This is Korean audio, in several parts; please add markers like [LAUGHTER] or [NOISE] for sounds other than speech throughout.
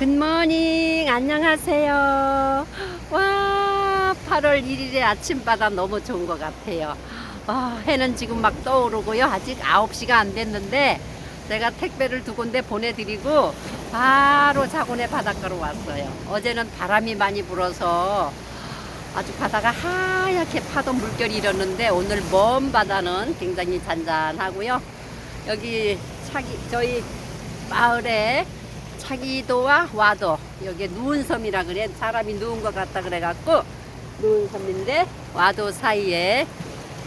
굿모닝. 안녕하세요. 와 8월 1일의 아침바다 너무 좋은 것 같아요. 아, 해는 지금 막 떠오르고요. 아직 9시가 안 됐는데 제가 택배를 두 군데 보내드리고 바로 자곤의 바닷가로 왔어요. 어제는 바람이 많이 불어서 아주 바다가 하얗게 파도 물결이 일었는데 오늘 먼 바다는 굉장히 잔잔하고요. 여기 차기 저희 마을에 차기도와 와도 여기 누운 섬이라 그래. 사람이 누운 것 같다 그래갖고 누운 섬인데 와도 사이에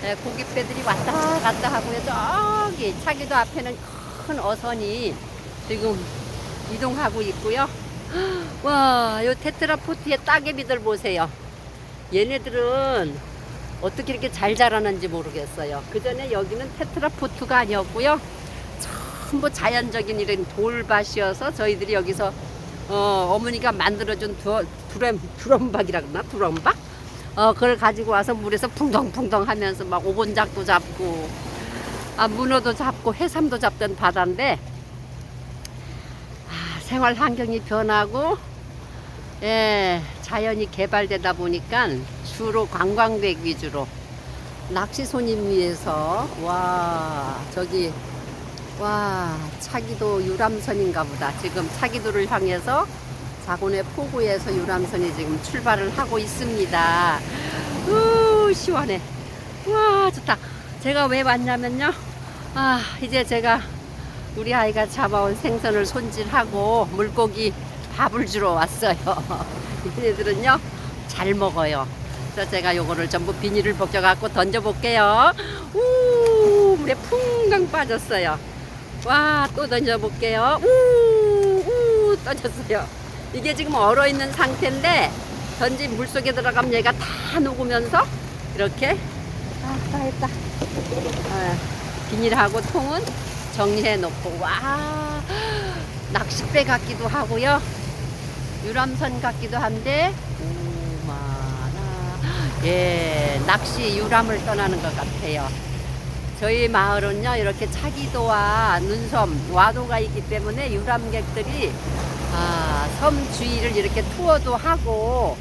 에, 고깃배들이 왔다 갔다 하고요. 저기 차기도 앞에는 큰 어선이 지금 이동하고 있고요. 와 요 테트라포트의 따개비들 보세요. 얘네들은 어떻게 이렇게 잘 자라는지 모르겠어요. 그 전에 여기는 테트라포트가 아니었고요 전부 자연적인 이런 돌밭이어서 저희들이 여기서 어, 어머니가 만들어준 두럼박이라 그러나? 두럼박? 어, 그걸 가지고 와서 물에서 풍덩풍덩 하면서 막 오곤작도 잡고, 아, 문어도 잡고 해삼도 잡던 바다인데, 아, 생활 환경이 변하고, 예, 자연이 개발되다 보니까 주로 관광객 위주로 낚시 손님 위해서, 와, 저기, 와, 차기도 유람선인가 보다. 지금 차기도를 향해서 자곤의 포구에서 유람선이 지금 출발을 하고 있습니다. 우, 시원해. 와, 좋다. 제가 왜 왔냐면요. 아, 이제 제가 우리 아이가 잡아온 생선을 손질하고 물고기 밥을 주러 왔어요. [LAUGHS] 얘네들은요, 잘 먹어요. 그래서 제가 요거를 전부 비닐을 벗겨갖고 던져볼게요. 우, 물에 풍덩 빠졌어요. 와, 또 던져볼게요. 우, 우, 던졌어요. 이게 지금 얼어 있는 상태인데, 던진 물 속에 들어가면 얘가 다 녹으면서, 이렇게, 아, 다 했다. 아, 비닐하고 통은 정리해 놓고, 와, 낚싯배 같기도 하고요. 유람선 같기도 한데, 오마나, 예, 낚시 유람을 떠나는 것 같아요. 저희 마을은요 이렇게 차기도와 눈섬 와도가 있기 때문에 유람객들이 아, 섬 주위를 이렇게 투어도 하고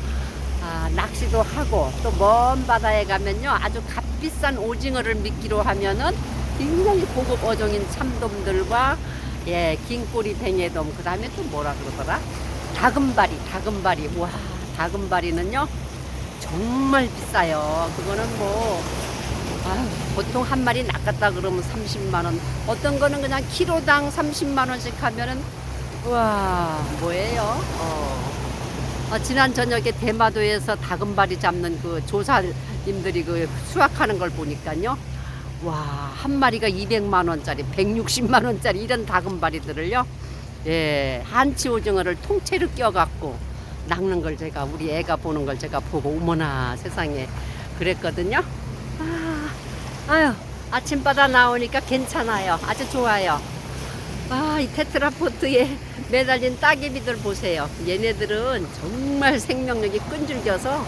아, 낚시도 하고 또 먼 바다에 가면요 아주 값비싼 오징어를 미끼로 하면은 굉장히 고급 어종인 참돔들과 예 긴꼬리 뱅에돔 그 다음에 또 뭐라 그러더라? 다금바리 다금바리 와 다금바리는요 정말 비싸요. 그거는 뭐 아유, 보통 한 마리 낚았다 그러면 30만 원. 어떤 거는 그냥 키로당 30만 원씩 하면은 와 뭐예요? 어. 어, 지난 저녁에 대마도에서 다금바리 잡는 그 조사님들이 그 수확하는 걸 보니까요. 와, 한 마리가 200만 원짜리, 160만 원짜리 이런 다금바리들을요. 예, 한치 오징어를 통째로 껴갖고 낚는 걸 제가 우리 애가 보는 걸 제가 보고 어머나 세상에 그랬거든요. 아, 아유, 아침바다 나오니까 괜찮아요. 아주 좋아요. 아, 이 테트라포트에 매달린 따개비들 보세요. 얘네들은 정말 생명력이 끈질겨서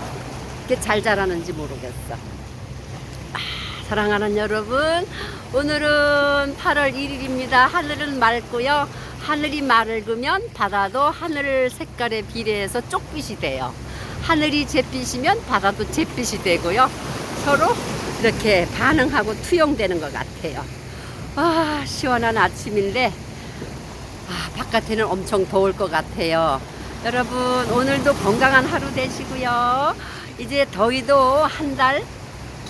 이렇게 잘 자라는지 모르겠어. 아, 사랑하는 여러분, 오늘은 8월 1일입니다. 하늘은 맑고요. 하늘이 맑으면 바다도 하늘 색깔에 비례해서 쪽빛이 돼요. 하늘이 잿빛이면 바다도 잿빛이 되고요. 서로 이렇게 반응하고 투영되는 것 같아요. 아, 시원한 아침인데, 아, 바깥에는 엄청 더울 것 같아요. 여러분, 오늘도 건강한 하루 되시고요. 이제 더위도 한 달,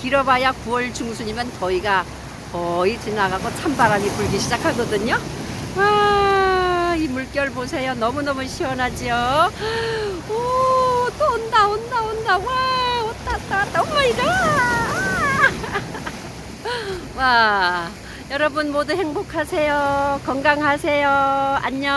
길어봐야 9월 중순이면 더위가 거의 지나가고 찬바람이 불기 시작하거든요. 와, 이 물결 보세요. 너무너무 시원하지요? 오, 또 온다, 온다, 온다. 와, 왔다, 왔다, 왔다. 오 마이 갓! 와, 여러분 모두 행복하세요. 건강하세요. 안녕.